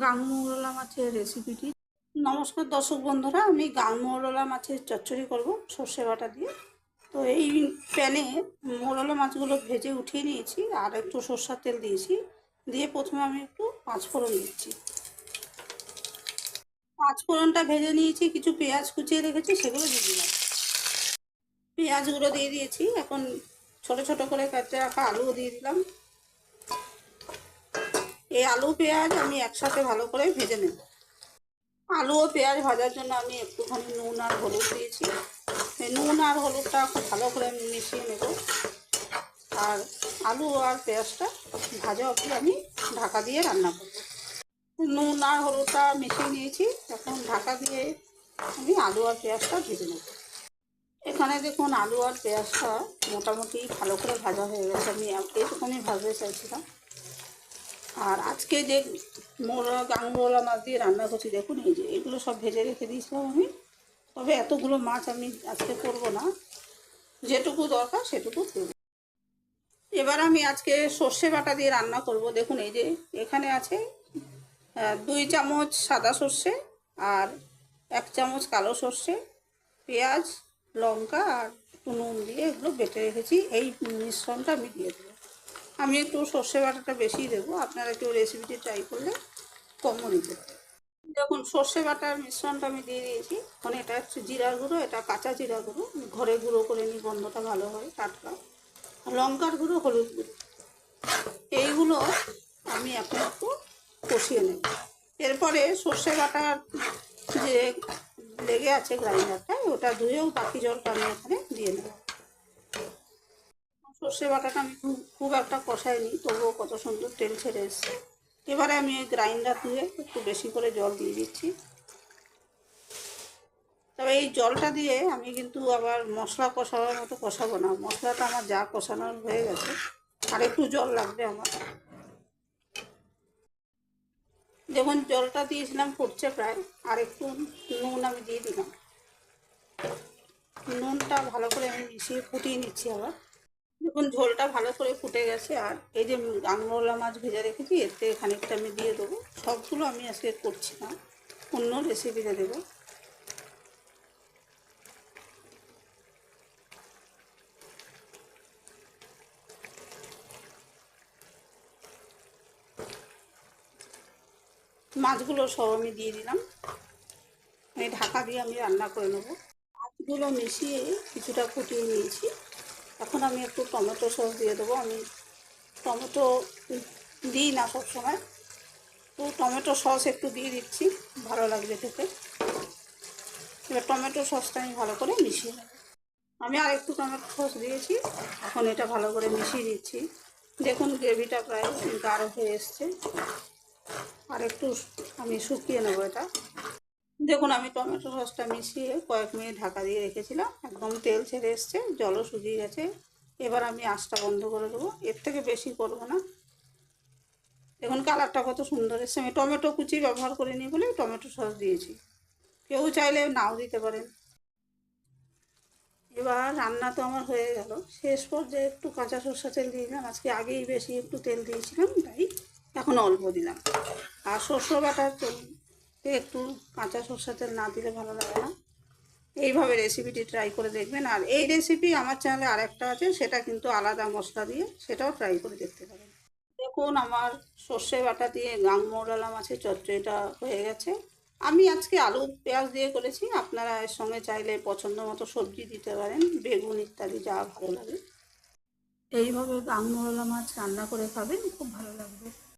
গাংমৌরলা মাছের রেসিপিটি নমস্কার দর্শক বন্ধুরা, আমি গাংমৌরলা মাছের চচ্চড়ি করব সর্ষে বাটা দিয়ে। তো এই প্যানে মোরলা মাছগুলো ভেজে উঠিয়ে নিয়েছি আর একটু সর্ষার তেল দিয়েছি। দিয়ে প্রথমে আমি একটু পাঁচ ফোড়ন দিচ্ছি। পাঁচ ফোড়নটা ভেজে নিয়েছি, কিছু পেঁয়াজ কুচিয়ে রেখেছি, সেগুলো দিয়ে দিলাম। পেঁয়াজগুলো দিয়ে দিয়েছি, এখন ছোট ছোট করে কেটে রাখা আলুও দিয়ে দিলাম। এই আলু পেঁয়াজ আমি একসাথে ভালো করে ভেজে নেব। আলু ও পেঁয়াজ ভাজার জন্য আমি একটুখানি নুন আর হলুদ দিয়েছি। নুন আর হলুদটা খুব ভালো করে মিশিয়ে নেব। আর আলু আর পেঁয়াজটা ভাজা অবধি আমি ঢাকা দিয়ে রান্না করব। নুন আর হলুদটা মিশিয়ে নিয়েছি। এখন ঢাকা দিয়ে আমি আলু আর পেঁয়াজটা ভেজে নেব। এখানে দেখুন আলু আর পেঁয়াজটা মোটামুটি ভালো করে ভাজা হয়ে গেছে। আমি এইটুকুনি ভাজতে চাইছিলাম। আর আজকে যে মোলা গাংমোলা মাছ দিয়ে রান্না করছি, দেখুন এই যে, এগুলো সব ভেজে রেখে দিয়েছিলাম আমি। তবে এতগুলো মাছ আমি আজকে করব না। যেটুকু দরকার সেটুকু করব এবার আমি আজকে সর্ষে বাটা দিয়ে রান্না করব। দেখুন এই যে, এখানে আছে দুই চামচ সাদা সর্ষে আর এক চামচ কালো সর্ষে, পেঁয়াজ, লঙ্কা আর একটু নুন দিয়ে এগুলো বেটে রেখেছি। এই মিশ্রণটা আমি দিয়ে দেবো। আমি একটু সর্ষে বাটাটা বেশি দেবো। আপনারা একটু রেসিপিটি ট্রাই করলে কমও পারেন। দেখুন, সর্ষে বাটার মিশ্রণটা আমি দিয়ে দিয়েছি। মানে এটা হচ্ছে জিরা গুঁড়ো, এটা কাঁচা জিরা গুঁড়ো। ঘরে গুঁড়ো করে নিই, গন্ধটা ভালো হয়, টাটকা। লঙ্কার গুঁড়ো, হলুদ গুঁড়ো। এইগুলো আমি এখন একটু কষিয়ে নেব। এরপরে সর্ষে বাটার যে লেগে আছে গ্রাইন্ডারটা, ওটা ধুয়েও বাকি জলটা আমি এখানে দিয়ে নেব সর্ষে বাটাটা আমি খুব একটা কষাইনি, তবুও কত সুন্দর তেল ছেড়ে এসছে। এবারে আমি ওই গ্রাইন্ডার ধুয়ে একটু বেশি করে জল দিয়ে দিচ্ছি। তবে এই জলটা দিয়ে আমি কিন্তু আবার মশলা কষানোর মতো কষাবো না। মশলাটা আমার যা কষানোর হয়ে গেছে, আর একটু জল লাগবে আমার। যখন জলটা দিয়েছিলাম ফুটছে প্রায়, আর একটু নুন আমি দিয়ে দিলাম। নুনটা ভালো করে আমি মিশিয়ে ফুটিয়ে নিচ্ছি আবার। দেখুন, ঝোলটা ভালো করে ফুটে গেছে, আর এই যে গাংমোলা মাছ ভেজে রেখেছি, এতে খানিকটা আমি দিয়ে দেবো। সবগুলো আমি আজকে করছি না, অন্য রেসিপিতে দেবো। মাছগুলো সব আমি দিয়ে দিলাম। এই ঢাকা দিয়ে আমি রান্না করে নেব। মাছগুলো মিশিয়ে কিছুটা ফুটিয়ে নিয়েছি। এখন আমি একটু টমেটো সস দিয়ে দেবো। আমি টমেটো দিই না সবসময় তো টমেটো সস একটু দিয়ে দিচ্ছি, ভালো লাগবে খেতে। এবার টমেটো সসটা আমি ভালো করে মিশিয়ে নেব। আমি আর একটু টমেটো সস দিয়েছি, এখন এটা ভালো করে মিশিয়ে দিচ্ছি। দেখুন, গ্রেভিটা প্রায় গাঢ় হয়ে এসছে। আর একটু আমি শুকিয়ে নেব এটা। দেখুন, আমি টমেটো সসটা মিশিয়ে কয়েক মিনিট ঢাকা দিয়ে রেখেছিলাম। একদম তেল ছেড়ে এসছে, জলও শুকিয়ে গেছে। এবার আমি আঁচটা বন্ধ করে দেবো। এর থেকে বেশি করব না। দেখুন, কালারটা কত সুন্দর এসছে। আমি টমেটো কুচি ব্যবহার করিনি বলে টমেটো সস দিয়েছি। কেউ চাইলে নাও দিতে পারেন। এবার রান্না তো আমার হয়ে গেল। শেষ পর্যায়ে একটু কাঁচা সর্ষা তেল দিয়ে দিলাম আজকে আগেই বেশি একটু তেল দিয়েছিলাম, তাই এখন অল্প দিলাম। আর সর্ষে বাটার তেল একটু কাঁচা সর্ষা তেল না দিলে ভালো লাগে না। এইভাবে রেসিপিটি ট্রাই করে দেখবেন। আর এই রেসিপি আমার চ্যানেলে আরেকটা আছে, সেটা কিন্তু আলাদা মশলা দিয়ে সেটাও ট্রাই করে দেখতে পারেন। দেখুন, আমার সর্ষে বাটা দিয়ে গাংমোড়ালা মাছের চচ্চড়িটা হয়ে গেছে। আমি আজকে আলু, পেঁয়াজ দিয়ে করেছি। আপনারা এর সঙ্গে চাইলে পছন্দ মতো সবজি দিতে পারেন, বেগুন ইত্যাদি যা ভালো লাগে। এইভাবে গাংমোড়ালা মাছ রান্না করে খাবেন, খুব ভালো লাগবে।